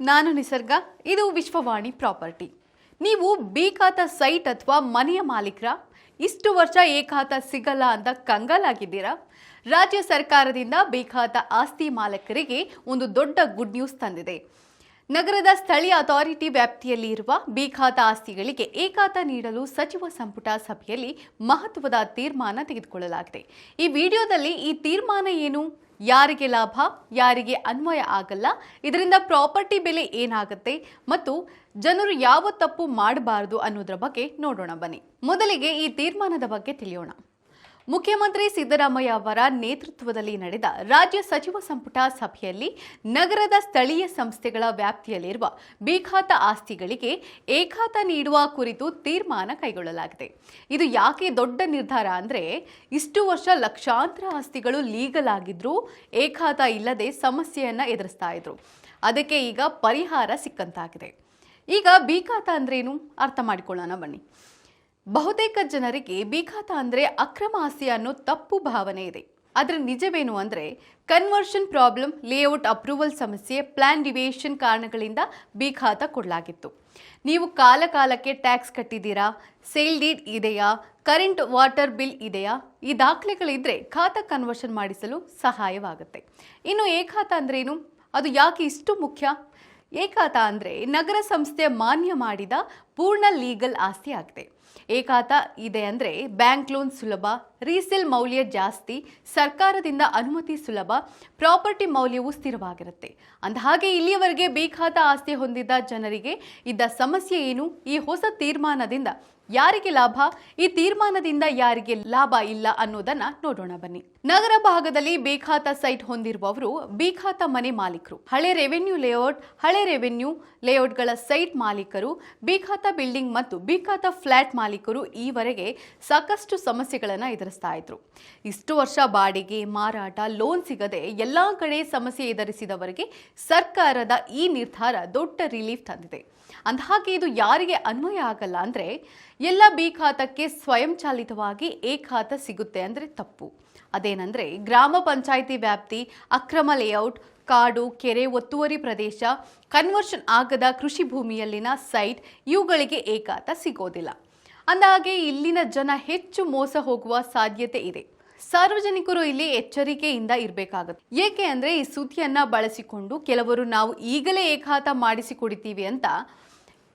ನಾನು ನಿಸರ್ಗ, ಇದು ವಿಶ್ವವಾಣಿ ಪ್ರಾಪರ್ಟಿ. ನೀವು ಬಿ ಸೈಟ್ ಅಥವಾ ಮನೆಯ ಮಾಲೀಕರ, ಇಷ್ಟು ವರ್ಷ ಏಕಾತ ಸಿಗಲ್ಲ ಅಂತ ಕಂಗಾಲಾಗಿದ್ದೀರಾ ರಾಜ್ಯ ಸರ್ಕಾರದಿಂದ ಬಿ ಆಸ್ತಿ ಮಾಲೀಕರಿಗೆ ಒಂದು ದೊಡ್ಡ ಗುಡ್ ನ್ಯೂಸ್ ತಂದಿದೆ. ನಗರದ ಸ್ಥಳೀಯ ಅಥಾರಿಟಿ ವ್ಯಾಪ್ತಿಯಲ್ಲಿ ಇರುವ ಆಸ್ತಿಗಳಿಗೆ ಏಕಾತ ನೀಡಲು ಸಚಿವ ಸಂಪುಟ ಸಭೆಯಲ್ಲಿ ಮಹತ್ವದ ತೀರ್ಮಾನ ತೆಗೆದುಕೊಳ್ಳಲಾಗಿದೆ. ಈ ವಿಡಿಯೋದಲ್ಲಿ ಈ ತೀರ್ಮಾನ ಏನು? ಯಾರಿಗೆ ಲಾಭ, ಯಾರಿಗೆ ಅನ್ವಯ ಆಗಲ್ಲ. ಇದರಿಂದ ಪ್ರಾಪರ್ಟಿ ಬೆಲೆ ಏನಾಗುತ್ತೆ ಮತ್ತು ಜನರು ಯಾವ ತಪ್ಪು ಮಾಡಬಾರದು ಅನ್ನೋದ್ರ ಬಗ್ಗೆ ನೋಡೋಣ ಬನ್ನಿ. ಮೊದಲಿಗೆ ಈ ತೀರ್ಮಾನದ ಬಗ್ಗೆ ತಿಳಿಯೋಣ. ಮುಖ್ಯಮಂತ್ರಿ ಸಿದ್ದರಾಮಯ್ಯ ಅವರ ನೇತೃತ್ವದಲ್ಲಿ ನಡೆದ ರಾಜ್ಯ ಸಚಿವ ಸಂಪುಟ ಸಭೆಯಲ್ಲಿ ನಗರದ ಸ್ಥಳೀಯ ಸಂಸ್ಥೆಗಳ ವ್ಯಾಪ್ತಿಯಲ್ಲಿರುವ ಬಿಖಾತ ಆಸ್ತಿಗಳಿಗೆ ಏಖಾತ ನೀಡುವ ಕುರಿತು ತೀರ್ಮಾನ ಕೈಗೊಳ್ಳಲಾಗಿದೆ. ಇದು ಯಾಕೆ ದೊಡ್ಡ ನಿರ್ಧಾರ ಅಂದರೆ ಇಷ್ಟು ವರ್ಷ ಲಕ್ಷಾಂತರ ಆಸ್ತಿಗಳು ಲೀಗಲ್ ಆಗಿದ್ರೂ ಏಖಾತ ಇಲ್ಲದೆ ಸಮಸ್ಯೆಯನ್ನು ಎದುರಿಸ್ತಾ ಇದ್ರು. ಅದಕ್ಕೆ ಈಗ ಪರಿಹಾರ ಸಿಕ್ಕಂತಾಗಿದೆ. ಈಗ ಬಿಖಾತ ಅಂದ್ರೇನು? ಅರ್ಥ ಮಾಡಿಕೊಳ್ಳೋಣ ಬನ್ನಿ. ಬಹುತೇಕ ಜನರಿಗೆ ಬಿಖಾತ ಅಂದರೆ ಅಕ್ರಮ ಆಸ್ತಿ ಅನ್ನೋ ತಪ್ಪು ಭಾವನೆ ಇದೆ. ಅದರ ನಿಜವೇನು ಅಂದರೆ ಕನ್ವರ್ಷನ್ ಪ್ರಾಬ್ಲಮ್ ಲೇಔಟ್ ಅಪ್ರೂವಲ್ ಸಮಸ್ಯೆ ಪ್ಲಾನ್ ಡಿವಿಯೇಷನ್ ಕಾರಣಗಳಿಂದ ಬಿಖಾತ ಕೊಡಲಾಗಿತ್ತು. ನೀವು ಕಾಲ ಕಾಲಕ್ಕೆ ಟ್ಯಾಕ್ಸ್ ಕಟ್ಟಿದ್ದೀರಾ ಸೇಲ್ ಡೀಡ್ ಇದೆಯಾ ಕರೆಂಟ್ ವಾಟರ್ ಬಿಲ್ ಇದೆಯಾ, ಈ ದಾಖಲೆಗಳಿದ್ರೆ ಖಾತಾ ಕನ್ವರ್ಷನ್ ಮಾಡಿಸಲು ಸಹಾಯವಾಗುತ್ತೆ. ಇನ್ನು ಏ ಖಾತ ಅಂದ್ರೇನು? ಅದು ಯಾಕೆ ಇಷ್ಟು ಮುಖ್ಯ? ಏಕಾತ ಅಂದರೆ ನಗರ ಸಂಸ್ಥೆ ಮಾನ್ಯ ಮಾಡಿದ ಪೂರ್ಣ ಲೀಗಲ್ ಆಸ್ತಿ ಆಗಿದೆ. ಏಕಾತ ಇದೆ ಅಂದರೆ ಬ್ಯಾಂಕ್ ಲೋನ್ ಸುಲಭ, ರೀಸೇಲ್ ಮೌಲ್ಯ ಜಾಸ್ತಿ, ಸರ್ಕಾರದಿಂದ ಅನುಮತಿ ಸುಲಭ, ಪ್ರಾಪರ್ಟಿ ಮೌಲ್ಯವು ಸ್ಥಿರವಾಗಿರುತ್ತೆ. ಅಂದಹಾಗೆ ಇಲ್ಲಿಯವರೆಗೆ ಬೇಕಾದ ಆಸ್ತಿ ಹೊಂದಿದ್ದ ಜನರಿಗೆ ಇದ್ದ ಸಮಸ್ಯೆ ಏನು? ಈ ಹೊಸ ತೀರ್ಮಾನದಿಂದ ಯಾರಿಗೆ ಲಾಭ? ಈ ತೀರ್ಮಾನದಿಂದ ಯಾರಿಗೆ ಲಾಭ ಇಲ್ಲ ಅನ್ನೋದನ್ನ ನೋಡೋಣ ಬನ್ನಿ. ನಗರ ಭಾಗದಲ್ಲಿ ಬೇಖಾತ ಸೈಟ್ ಹೊಂದಿರುವವರು ಬೇಖಾತ ಮನೆ ಮಾಲೀಕರು. ಹಳೆ ರೆವೆನ್ಯೂ ಲೇಔಟ್, ಹಳೆ ರೆವೆನ್ಯೂ ಲೇಔಟ್ಗಳ ಸೈಟ್ ಮಾಲೀಕರು, ಬೇಖಾತ ಬಿಲ್ಡಿಂಗ್ ಮತ್ತು ಬೇಖಾತ ಫ್ಲಾಟ್ ಮಾಲೀಕರು ಈವರೆಗೆ ಸಾಕಷ್ಟು ಸಮಸ್ಯೆಗಳನ್ನು ಎದುರಿಸ್ತಾ ಇದ್ರು. ಇಷ್ಟು ವರ್ಷ ಬಾಡಿಗೆ, ಮಾರಾಟ, ಲೋನ್ ಸಿಗದೆ ಎಲ್ಲಾ ಕಡೆ ಸಮಸ್ಯೆ ಎದುರಿಸಿದವರಿಗೆ ಸರ್ಕಾರದ ಈ ನಿರ್ಧಾರ ದೊಡ್ಡ ರಿಲೀಫ್ ತಂದಿದೆ. ಅಂದಹಾಗೆ ಇದು ಯಾರಿಗೆ ಅನ್ವಯ ಆಗಲ್ಲ ಅಂದರೆ ಎಲ್ಲ ಬಿ ಖಾತಕ್ಕೆ ಸ್ವಯಂಚಾಲಿತವಾಗಿ ಎ ಖಾತ ಸಿಗುತ್ತೆ ಅಂದರೆ ತಪ್ಪು. ಅದೇನೆಂದರೆ ಗ್ರಾಮ ಪಂಚಾಯಿತಿ ವ್ಯಾಪ್ತಿ, ಅಕ್ರಮ ಲೇಔಟ್ ಕಾಡು, ಕೆರೆ, ಒತ್ತುವರಿ ಪ್ರದೇಶ ಕನ್ವರ್ಷನ್ ಆಗದ ಕೃಷಿ ಭೂಮಿಯಲ್ಲಿನ ಸೈಟ್ ಇವುಗಳಿಗೆ ಏಕಾತ ಸಿಗೋದಿಲ್ಲ. ಅಂದಹಾಗೆ ಇಲ್ಲಿನ ಜನ ಹೆಚ್ಚು ಮೋಸ ಹೋಗುವ ಸಾಧ್ಯತೆ ಇದೆ. ಸಾರ್ವಜನಿಕರು ಇಲ್ಲಿ ಎಚ್ಚರಿಕೆಯಿಂದ ಇರಬೇಕಾಗುತ್ತೆ. ಏಕೆ ಅಂದರೆ ಈ ಸುದ್ದಿಯನ್ನು ಬಳಸಿಕೊಂಡು ಕೆಲವರು ನಾವು ಈಗಲೇ ಏಕಾತ ಮಾಡಿಸಿಕೊಡ್ತೀವಿ ಅಂತ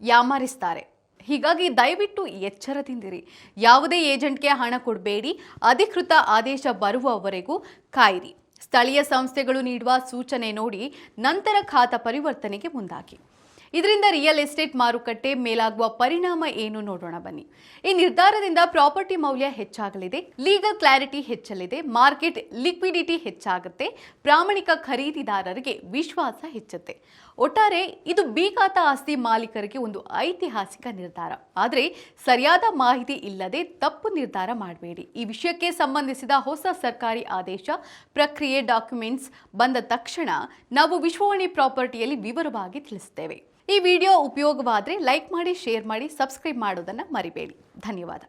ಯಾಮಾರಿಸ್ತಾರೆ. ಹೀಗಾಗಿ ದಯವಿಟ್ಟು ಎಚ್ಚರದಿಂದಿರಿ. ಯಾವುದೇ ಏಜೆಂಟ್ಗೆ ಹಣ ಕೊಡಬೇಡಿ. ಅಧಿಕೃತ ಆದೇಶ ಬರುವವರೆಗೂ ಕಾಯಿರಿ. ಸ್ಥಳೀಯ ಸಂಸ್ಥೆಗಳು ನೀಡುವ ಸೂಚನೆ ನೋಡಿ ನಂತರ ಖಾತಾ ಪರಿವರ್ತನೆಗೆ ಮುಂದಾಗಿ. ಇದರಿಂದ ರಿಯಲ್ ಎಸ್ಟೇಟ್ ಮಾರುಕಟ್ಟೆ ಮೇಲಾಗುವ ಪರಿಣಾಮ ಏನು ನೋಡೋಣ ಬನ್ನಿ. ಈ ನಿರ್ಧಾರದಿಂದ ಪ್ರಾಪರ್ಟಿ ಮೌಲ್ಯ ಹೆಚ್ಚಾಗಲಿದೆ, ಲೀಗಲ್ ಕ್ಲಾರಿಟಿ ಹೆಚ್ಚಲಿದೆ, ಮಾರ್ಕೆಟ್ ಲಿಕ್ವಿಡಿಟಿ ಹೆಚ್ಚಾಗುತ್ತೆ, ಪ್ರಾಮಾಣಿಕ ಖರೀದಿದಾರರಿಗೆ ವಿಶ್ವಾಸ ಹೆಚ್ಚುತ್ತೆ. ಒಟ್ಟಾರೆ ಇದು ಬೀಗಾತ ಆಸ್ತಿ ಮಾಲೀಕರಿಗೆ ಒಂದು ಐತಿಹಾಸಿಕ ನಿರ್ಧಾರ. ಆದರೆ ಸರಿಯಾದ ಮಾಹಿತಿ ಇಲ್ಲದೆ ತಪ್ಪು ನಿರ್ಧಾರ ಮಾಡಬೇಡಿ. ಈ ವಿಷಯಕ್ಕೆ ಸಂಬಂಧಿಸಿದ ಹೊಸ ಸರ್ಕಾರಿ ಆದೇಶ, ಪ್ರಕ್ರಿಯೆ ಡಾಕ್ಯುಮೆಂಟ್ಸ್ ಬಂದ ತಕ್ಷಣ ನಾವು ವಿಶ್ವವಾಣಿ ಪ್ರಾಪರ್ಟಿಯಲ್ಲಿ ವಿವರವಾಗಿ ತಿಳಿಸುತ್ತೇವೆ ಈ ವಿಡಿಯೋ ಉಪಯೋಗವಾದರೆ ಲೈಕ್ ಮಾಡಿ ಶೇರ್ ಮಾಡಿ ಸಬ್ಸ್ಕ್ರೈಬ್ ಮಾಡೋದನ್ನು ಮರಿಬೇಡಿ. ಧನ್ಯವಾದ.